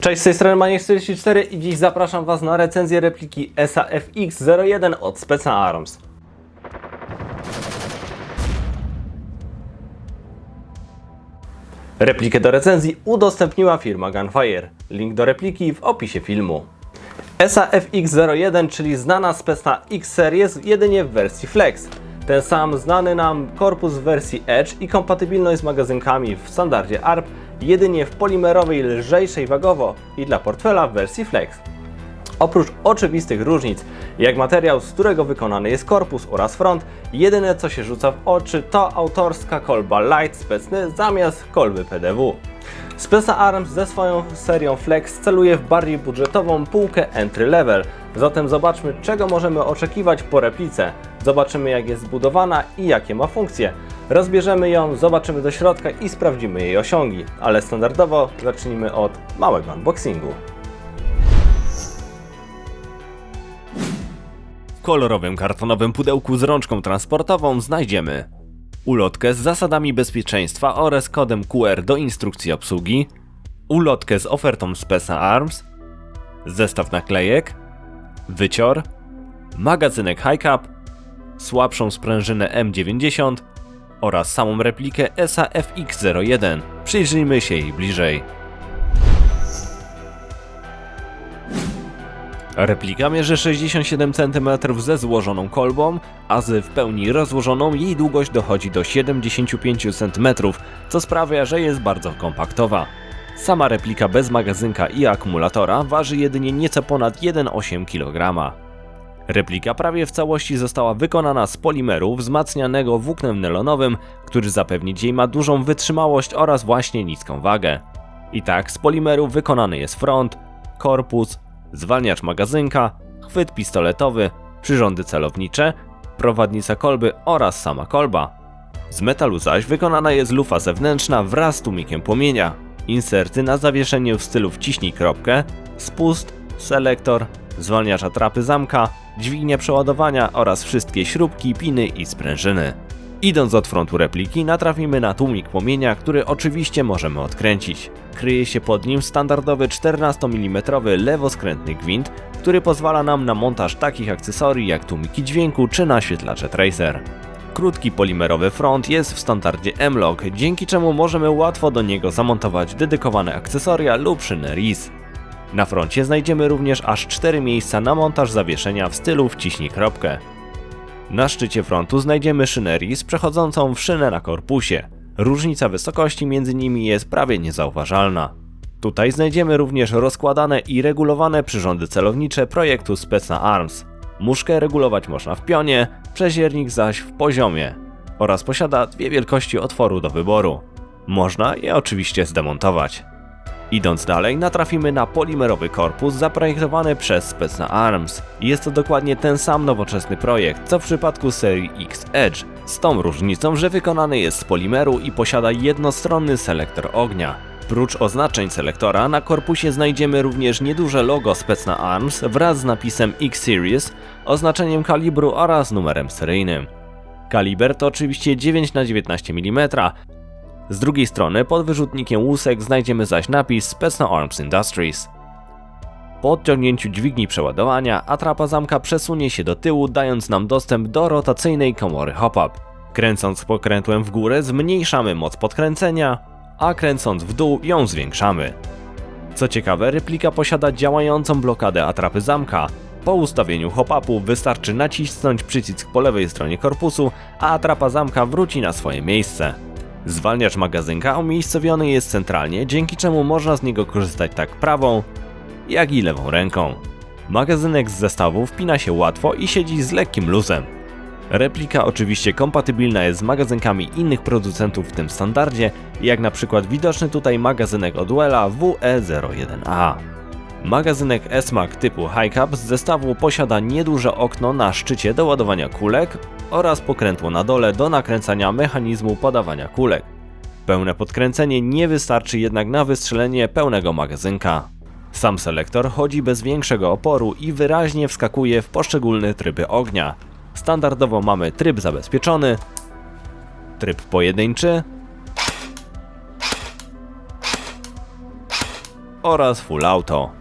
Cześć, z tej strony Maniek44 i dziś zapraszam Was na recenzję repliki ESA FX01 od Speca Arms. Replikę do recenzji udostępniła firma Gunfire. Link do repliki w opisie filmu. ESA FX01, czyli znana specna X-Series jedynie w wersji Flex. Ten sam znany nam korpus w wersji Edge i kompatybilność z magazynkami w standardzie ARP jedynie w polimerowej, lżejszej wagowo i dla portfela w wersji Flex. Oprócz oczywistych różnic, jak materiał, z którego wykonany jest korpus oraz front, jedyne co się rzuca w oczy to autorska kolba Light Specny zamiast kolby PDW. Speca Arms ze swoją serią Flex celuje w bardziej budżetową półkę entry level, zatem zobaczmy czego możemy oczekiwać po replice. Zobaczymy jak jest zbudowana i jakie ma funkcje. Rozbierzemy ją, zobaczymy do środka i sprawdzimy jej osiągi, ale standardowo zacznijmy od małego unboxingu. W kolorowym kartonowym pudełku z rączką transportową znajdziemy ulotkę z zasadami bezpieczeństwa oraz kodem QR do instrukcji obsługi, ulotkę z ofertą Speca Arms, zestaw naklejek, wycior, magazynek High Cap, słabszą sprężynę M90 oraz samą replikę ESA FX01. Przyjrzyjmy się jej bliżej. Replika mierzy 67 cm ze złożoną kolbą, a z w pełni rozłożoną jej długość dochodzi do 75 cm, co sprawia, że jest bardzo kompaktowa. Sama replika bez magazynka i akumulatora waży jedynie nieco ponad 1,8 kg. Replika prawie w całości została wykonana z polimeru wzmacnianego włóknem nylonowym, który zapewnić jej ma dużą wytrzymałość oraz właśnie niską wagę. I tak z polimeru wykonany jest front, korpus, zwalniacz magazynka, chwyt pistoletowy, przyrządy celownicze, prowadnica kolby oraz sama kolba. Z metalu zaś wykonana jest lufa zewnętrzna wraz z tłumikiem płomienia, inserty na zawieszenie w stylu wciśnij kropkę, spust, selektor, zwalniacz atrapy zamka, dźwignia przeładowania oraz wszystkie śrubki, piny i sprężyny. Idąc od frontu repliki natrafimy na tłumik płomienia, który oczywiście możemy odkręcić. Kryje się pod nim standardowy 14 mm lewoskrętny gwint, który pozwala nam na montaż takich akcesorii jak tłumiki dźwięku czy naświetlacze tracer. Krótki polimerowy front jest w standardzie M-Log, dzięki czemu możemy łatwo do niego zamontować dedykowane akcesoria lub szynę RIS. Na froncie znajdziemy również aż 4 miejsca na montaż zawieszenia w stylu wciśnij kropkę. Na szczycie frontu znajdziemy szynę RIS przechodzącą w szynę na korpusie. Różnica wysokości między nimi jest prawie niezauważalna. Tutaj znajdziemy również rozkładane i regulowane przyrządy celownicze projektu Specna Arms. Muszkę regulować można w pionie, przeziernik zaś w poziomie. Oraz posiada dwie wielkości otworu do wyboru. Można je oczywiście zdemontować. Idąc dalej, natrafimy na polimerowy korpus zaprojektowany przez Specna Arms. Jest to dokładnie ten sam nowoczesny projekt, co w przypadku serii X Edge, z tą różnicą, że wykonany jest z polimeru i posiada jednostronny selektor ognia. Prócz oznaczeń selektora, na korpusie znajdziemy również nieduże logo Specna Arms wraz z napisem X-Series, oznaczeniem kalibru oraz numerem seryjnym. Kaliber to oczywiście 9 na 19 mm, z drugiej strony pod wyrzutnikiem łusek znajdziemy zaś napis Specna Arms Industries. Po odciągnięciu dźwigni przeładowania atrapa zamka przesunie się do tyłu, dając nam dostęp do rotacyjnej komory hop-up. Kręcąc pokrętłem w górę zmniejszamy moc podkręcenia, a kręcąc w dół ją zwiększamy. Co ciekawe, replika posiada działającą blokadę atrapy zamka. Po ustawieniu hop-upu wystarczy nacisnąć przycisk po lewej stronie korpusu, a atrapa zamka wróci na swoje miejsce. Zwalniacz magazynka umiejscowiony jest centralnie, dzięki czemu można z niego korzystać tak prawą, jak i lewą ręką. Magazynek z zestawu wpina się łatwo i siedzi z lekkim luzem. Replika oczywiście kompatybilna jest z magazynkami innych producentów w tym standardzie, jak na przykład widoczny tutaj magazynek od Wella WE01A. Magazynek S-Mag typu High Cap z zestawu posiada nieduże okno na szczycie do ładowania kulek oraz pokrętło na dole do nakręcania mechanizmu podawania kulek. Pełne podkręcenie nie wystarczy jednak na wystrzelenie pełnego magazynka. Sam selektor chodzi bez większego oporu i wyraźnie wskakuje w poszczególne tryby ognia. Standardowo mamy tryb zabezpieczony, tryb pojedynczy, oraz full auto.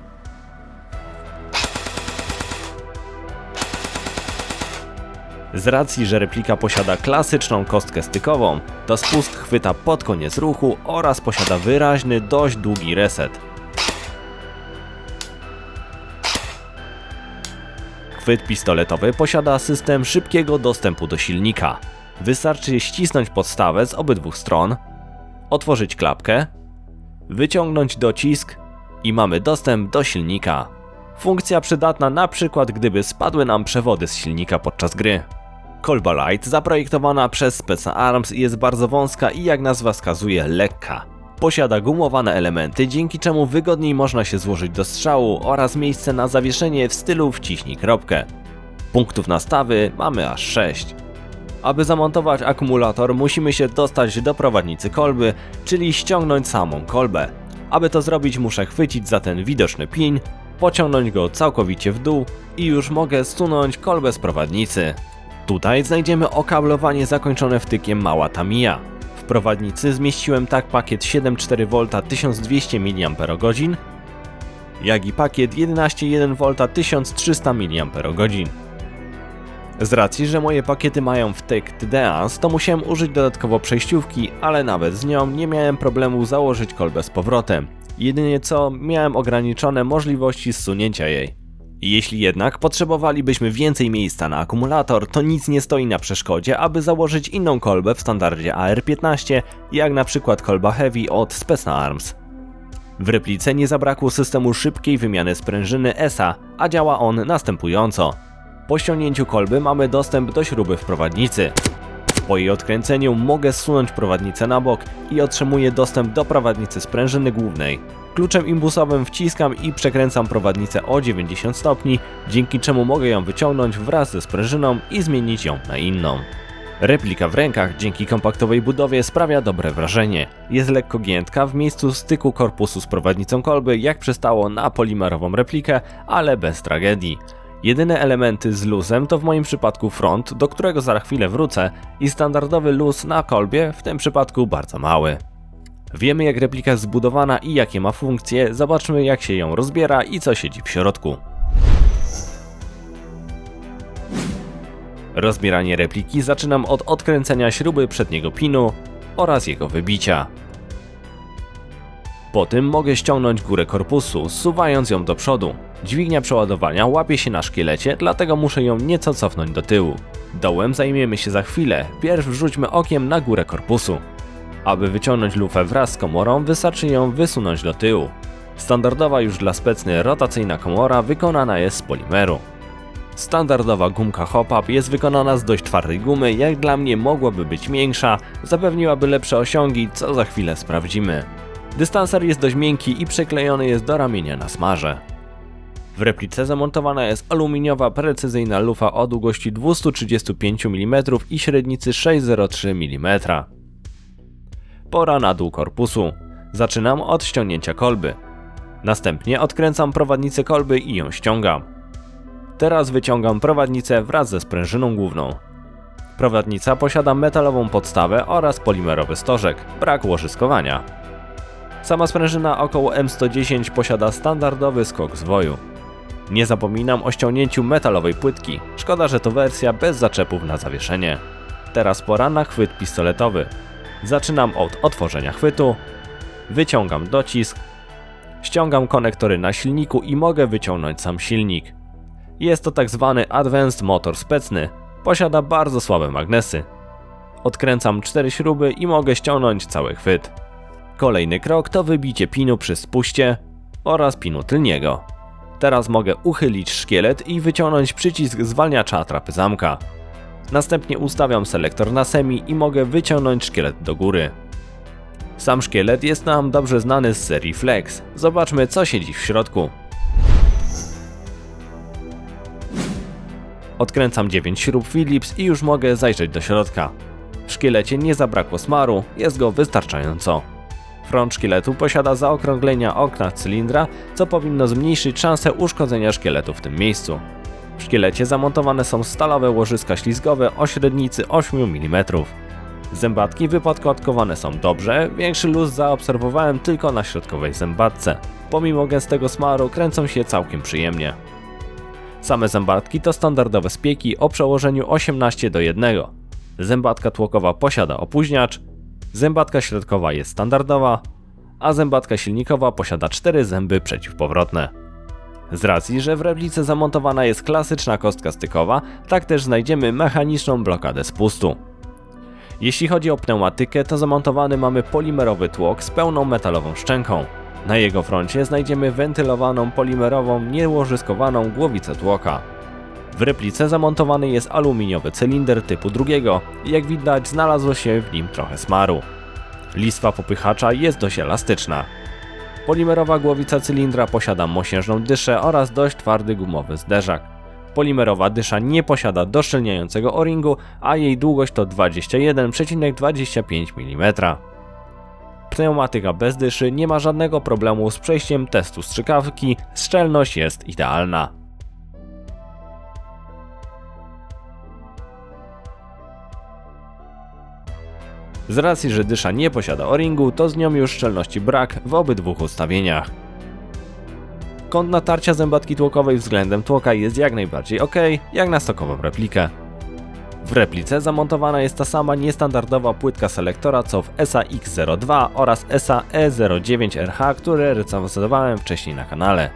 Z racji, że replika posiada klasyczną kostkę stykową, to spust chwyta pod koniec ruchu oraz posiada wyraźny, dość długi reset. Chwyt pistoletowy posiada system szybkiego dostępu do silnika. Wystarczy ścisnąć podstawę z obydwu stron, otworzyć klapkę, wyciągnąć docisk i mamy dostęp do silnika. Funkcja przydatna na przykład gdyby spadły nam przewody z silnika podczas gry. Kolba Light zaprojektowana przez Speca Arms jest bardzo wąska i jak nazwa wskazuje lekka. Posiada gumowane elementy, dzięki czemu wygodniej można się złożyć do strzału oraz miejsce na zawieszenie w stylu wciśnij kropkę. Punktów nastawy mamy aż 6. Aby zamontować akumulator musimy się dostać do prowadnicy kolby, czyli ściągnąć samą kolbę. Aby to zrobić muszę chwycić za ten widoczny pin, pociągnąć go całkowicie w dół i już mogę zsunąć kolbę z prowadnicy. Tutaj znajdziemy okablowanie zakończone wtykiem mała Tamiya. W prowadnicy zmieściłem tak pakiet 7,4V 1200 mAh, jak i pakiet 11,1V 1300 mAh. Z racji, że moje pakiety mają wtyk TDAS, to musiałem użyć dodatkowo przejściówki, ale nawet z nią nie miałem problemu założyć kolbę z powrotem. Jedynie co, miałem ograniczone możliwości zsunięcia jej. Jeśli jednak potrzebowalibyśmy więcej miejsca na akumulator, to nic nie stoi na przeszkodzie, aby założyć inną kolbę w standardzie AR-15, jak na przykład kolba Heavy od Specna Arms. W replice nie zabrakło systemu szybkiej wymiany sprężyny ESA, a działa on następująco. Po ściągnięciu kolby mamy dostęp do śruby w prowadnicy. Po jej odkręceniu mogę zsunąć prowadnicę na bok i otrzymuję dostęp do prowadnicy sprężyny głównej. Kluczem imbusowym wciskam i przekręcam prowadnicę o 90 stopni, dzięki czemu mogę ją wyciągnąć wraz ze sprężyną i zmienić ją na inną. Replika w rękach dzięki kompaktowej budowie sprawia dobre wrażenie. Jest lekko giętka w miejscu styku korpusu z prowadnicą kolby, jak przystało na polimerową replikę, ale bez tragedii. Jedyne elementy z luzem to w moim przypadku front, do którego za chwilę wrócę, i standardowy luz na kolbie, w tym przypadku bardzo mały. Wiemy jak replika jest zbudowana i jakie ma funkcje, zobaczmy jak się ją rozbiera i co siedzi w środku. Rozbieranie repliki zaczynam od odkręcenia śruby przedniego pinu oraz jego wybicia. Po tym mogę ściągnąć górę korpusu, zsuwając ją do przodu. Dźwignia przeładowania łapie się na szkielecie, dlatego muszę ją nieco cofnąć do tyłu. Dołem zajmiemy się za chwilę, pierw rzućmy okiem na górę korpusu. Aby wyciągnąć lufę wraz z komorą, wystarczy ją wysunąć do tyłu. Standardowa już dla specny rotacyjna komora wykonana jest z polimeru. Standardowa gumka hop-up jest wykonana z dość twardej gumy, jak dla mnie mogłaby być miększa, zapewniłaby lepsze osiągi, co za chwilę sprawdzimy. Dystanser jest dość miękki i przyklejony jest do ramienia na smarze. W replice zamontowana jest aluminiowa precyzyjna lufa o długości 235 mm i średnicy 603 mm. Pora na dół korpusu. Zaczynam od ściągnięcia kolby. Następnie odkręcam prowadnicę kolby i ją ściągam. Teraz wyciągam prowadnicę wraz ze sprężyną główną. Prowadnica posiada metalową podstawę oraz polimerowy stożek, brak łożyskowania. Sama sprężyna około M110 posiada standardowy skok zwoju. Nie zapominam o ściągnięciu metalowej płytki, szkoda, że to wersja bez zaczepów na zawieszenie. Teraz pora na chwyt pistoletowy. Zaczynam od otworzenia chwytu, wyciągam docisk, ściągam konektory na silniku i mogę wyciągnąć sam silnik. Jest to tak zwany Advanced Motor Specny, posiada bardzo słabe magnesy. Odkręcam cztery śruby i mogę ściągnąć cały chwyt. Kolejny krok to wybicie pinu przy spuście oraz pinu tylniego. Teraz mogę uchylić szkielet i wyciągnąć przycisk zwalniacza atrapy zamka. Następnie ustawiam selektor na semi i mogę wyciągnąć szkielet do góry. Sam szkielet jest nam dobrze znany z serii Flex. Zobaczmy co siedzi w środku. Odkręcam 9 śrub Phillips i już mogę zajrzeć do środka. W szkielecie nie zabrakło smaru, jest go wystarczająco. Front szkieletu posiada zaokrąglenia okna cylindra, co powinno zmniejszyć szansę uszkodzenia szkieletu w tym miejscu. W szkielecie zamontowane są stalowe łożyska ślizgowe o średnicy 8 mm. Zębatki wypodkładkowane są dobrze, większy luz zaobserwowałem tylko na środkowej zębatce. Pomimo gęstego smaru kręcą się całkiem przyjemnie. Same zębatki to standardowe spieki o przełożeniu 18 do 1. Zębatka tłokowa posiada opóźniacz, zębatka środkowa jest standardowa, a zębatka silnikowa posiada 4 zęby przeciwpowrotne. Z racji, że w replice zamontowana jest klasyczna kostka stykowa, tak też znajdziemy mechaniczną blokadę spustu. Jeśli chodzi o pneumatykę, to zamontowany mamy polimerowy tłok z pełną metalową szczęką. Na jego froncie znajdziemy wentylowaną polimerową, niełożyskowaną głowicę tłoka. W replice zamontowany jest aluminiowy cylinder typu drugiego i jak widać znalazło się w nim trochę smaru. Listwa popychacza jest dość elastyczna. Polimerowa głowica cylindra posiada mosiężną dyszę oraz dość twardy gumowy zderzak. Polimerowa dysza nie posiada doszczelniającego o-ringu, a jej długość to 21,25 mm. Pneumatyka bez dyszy nie ma żadnego problemu z przejściem testu strzykawki, szczelność jest idealna. Z racji, że dysza nie posiada o-ringu, to z nią już szczelności brak w obydwu ustawieniach. Kąt natarcia zębatki tłokowej względem tłoka jest jak najbardziej ok, jak na stokową replikę. W replice zamontowana jest ta sama niestandardowa płytka selektora co w ESA X02 oraz ESA E09RH, które recenzowałem wcześniej na kanale.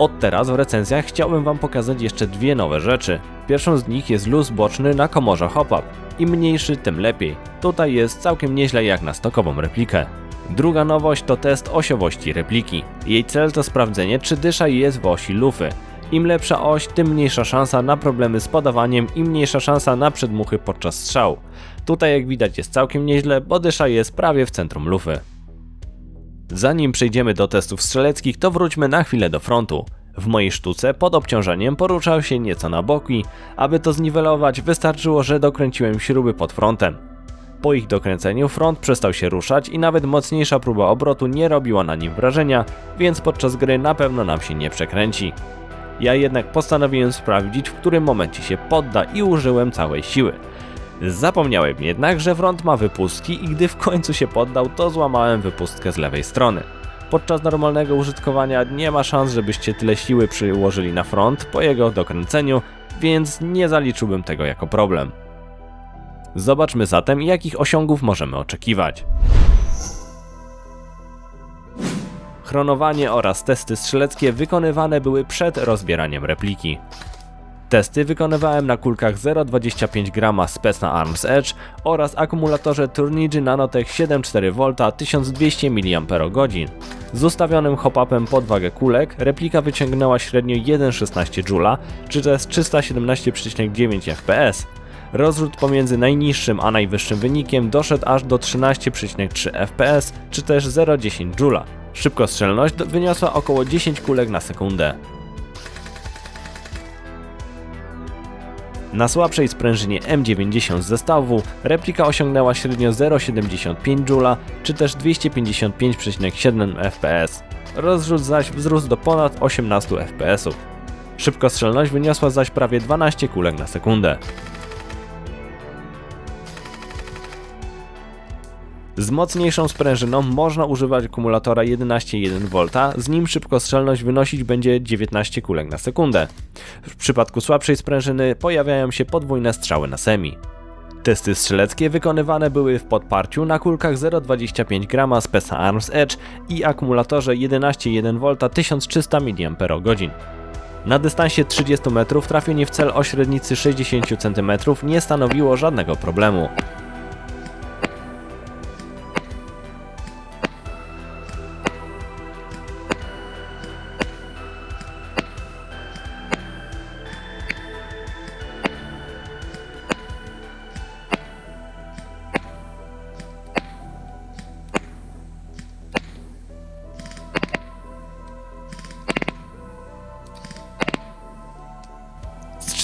Od teraz w recenzjach chciałbym Wam pokazać jeszcze dwie nowe rzeczy. Pierwszą z nich jest luz boczny na komorze hop-up. Im mniejszy, tym lepiej. Tutaj jest całkiem nieźle jak na stokową replikę. Druga nowość to test osiowości repliki. Jej cel to sprawdzenie, czy dysza jest w osi lufy. Im lepsza oś, tym mniejsza szansa na problemy z podawaniem i mniejsza szansa na przedmuchy podczas strzału. Tutaj jak widać jest całkiem nieźle, bo dysza jest prawie w centrum lufy. Zanim przejdziemy do testów strzeleckich, to wróćmy na chwilę do frontu. W mojej sztuce pod obciążeniem poruszał się nieco na boki. Aby to zniwelować, wystarczyło, że dokręciłem śruby pod frontem. Po ich dokręceniu front przestał się ruszać i nawet mocniejsza próba obrotu nie robiła na nim wrażenia, więc podczas gry na pewno nam się nie przekręci. Ja jednak postanowiłem sprawdzić, w którym momencie się podda i użyłem całej siły. Zapomniałem jednak, że front ma wypustki i gdy w końcu się poddał, to złamałem wypustkę z lewej strony. Podczas normalnego użytkowania nie ma szans, żebyście tyle siły przyłożyli na front po jego dokręceniu, więc nie zaliczyłbym tego jako problem. Zobaczmy zatem, jakich osiągów możemy oczekiwać. Chronowanie oraz testy strzeleckie wykonywane były przed rozbieraniem repliki. Testy wykonywałem na kulkach 0,25 g Spec na Arms Edge oraz akumulatorze Turnigy Nanotech 7,4V 1200 mAh. Z ustawionym hop-upem pod wagę kulek replika wyciągnęła średnio 1,16 Joule, czy to jest 317,9 fps. Rozrzut pomiędzy najniższym a najwyższym wynikiem doszedł aż do 13,3 fps, czy też 0,10 Joule. Szybkostrzelność wyniosła około 10 kulek na sekundę. Na słabszej sprężynie M90 z zestawu replika osiągnęła średnio 0,75 Joule, czy też 255,7 fps. Rozrzut zaś wzrósł do ponad 18 fps. Szybkostrzelność wyniosła zaś prawie 12 kulek na sekundę. Z mocniejszą sprężyną można używać akumulatora 11,1V, z nim szybkostrzelność wynosić będzie 19 kulek na sekundę. W przypadku słabszej sprężyny pojawiają się podwójne strzały na semi. Testy strzeleckie wykonywane były w podparciu na kulkach 0,25 g Spesa Arms Edge i akumulatorze 11,1V 1300 mAh. Na dystansie 30 metrów trafienie w cel o średnicy 60 cm nie stanowiło żadnego problemu.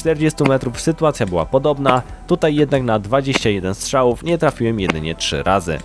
40 metrów sytuacja była podobna, tutaj jednak na 21 strzałów nie trafiłem jedynie 3 razy.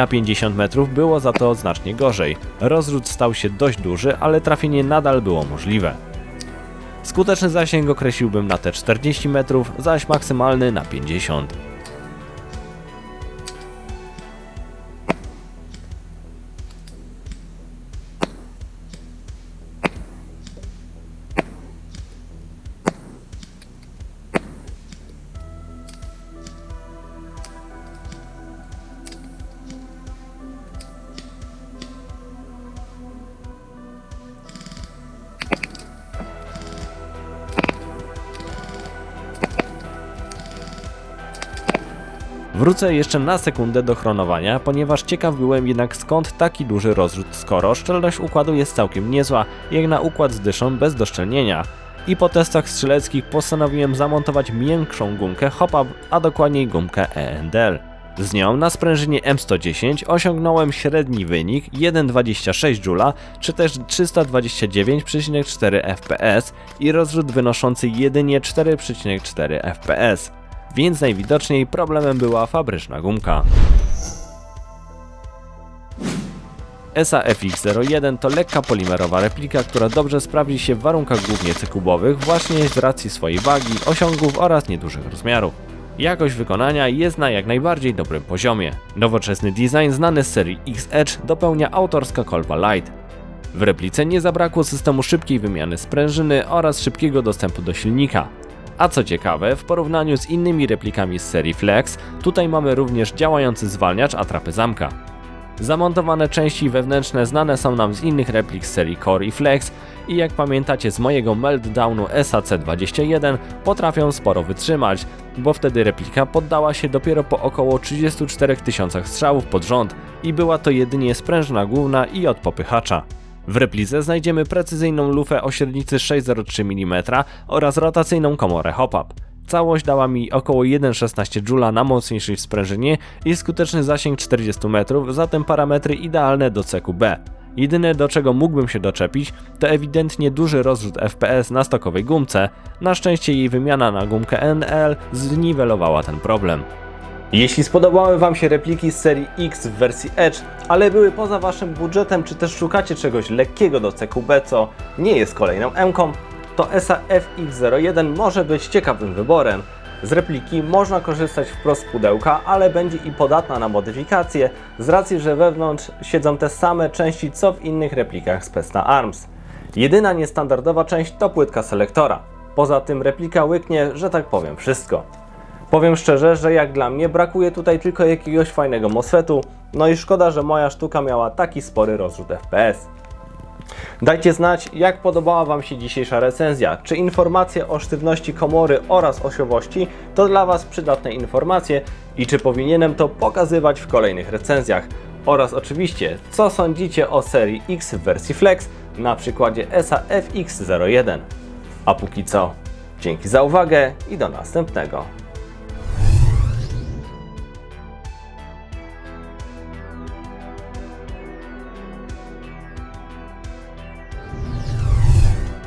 Na 50 metrów było za to znacznie gorzej. Rozrzut stał się dość duży, ale trafienie nadal było możliwe. Skuteczny zasięg określiłbym na te 40 metrów, zaś maksymalny na 50. Wrócę jeszcze na sekundę do chronowania, ponieważ ciekaw byłem jednak skąd taki duży rozrzut, skoro szczelność układu jest całkiem niezła, jak na układ z dyszą bez doszczelnienia. I po testach strzeleckich postanowiłem zamontować miększą gumkę hop-up, a dokładniej gumkę ENDL. Z nią na sprężynie M110 osiągnąłem średni wynik 1,26 Joule, czy też 329,4 fps i rozrzut wynoszący jedynie 4,4 fps więc najwidoczniej problemem była fabryczna gumka. ESA FX01 to lekka polimerowa replika, która dobrze sprawdzi się w warunkach głównie cykubowych właśnie z racji swojej wagi, osiągów oraz niedużych rozmiarów. Jakość wykonania jest na jak najbardziej dobrym poziomie. Nowoczesny design znany z serii X-Edge dopełnia autorska kolba Light. W replice nie zabrakło systemu szybkiej wymiany sprężyny oraz szybkiego dostępu do silnika. A co ciekawe, w porównaniu z innymi replikami z serii Flex, tutaj mamy również działający zwalniacz atrapy zamka. Zamontowane części wewnętrzne znane są nam z innych replik z serii Core i Flex i jak pamiętacie z mojego meltdownu SAC-21 potrafią sporo wytrzymać, bo wtedy replika poddała się dopiero po około 34 tysiącach strzałów pod rząd i była to jedynie sprężyna główna i od popychacza. W replice znajdziemy precyzyjną lufę o średnicy 6,03 mm oraz rotacyjną komorę hop-up. Całość dała mi około 1,16 Joule na mocniejszej sprężynie i skuteczny zasięg 40 metrów, zatem parametry idealne do CQB. Jedyne do czego mógłbym się doczepić, to ewidentnie duży rozrzut FPS na stokowej gumce. Na szczęście jej wymiana na gumkę NL zniwelowała ten problem. Jeśli spodobały Wam się repliki z serii X w wersji Edge, ale były poza Waszym budżetem, czy też szukacie czegoś lekkiego do CQB, co nie jest kolejną M-ką, to ESA FX01 może być ciekawym wyborem. Z repliki można korzystać wprost z pudełka, ale będzie i podatna na modyfikacje, z racji, że wewnątrz siedzą te same części co w innych replikach z Pesta Arms. Jedyna niestandardowa część to płytka selektora. Poza tym replika łyknie, że tak powiem, wszystko. Powiem szczerze, że jak dla mnie brakuje tutaj tylko jakiegoś fajnego MOSFETu, no i szkoda, że moja sztuka miała taki spory rozrzut FPS. Dajcie znać, jak podobała Wam się dzisiejsza recenzja. Czy informacje o sztywności komory oraz osiowości to dla Was przydatne informacje i czy powinienem to pokazywać w kolejnych recenzjach. Oraz oczywiście, co sądzicie o serii X w wersji Flex na przykładzie ESA FX01. A póki co, dzięki za uwagę i do następnego.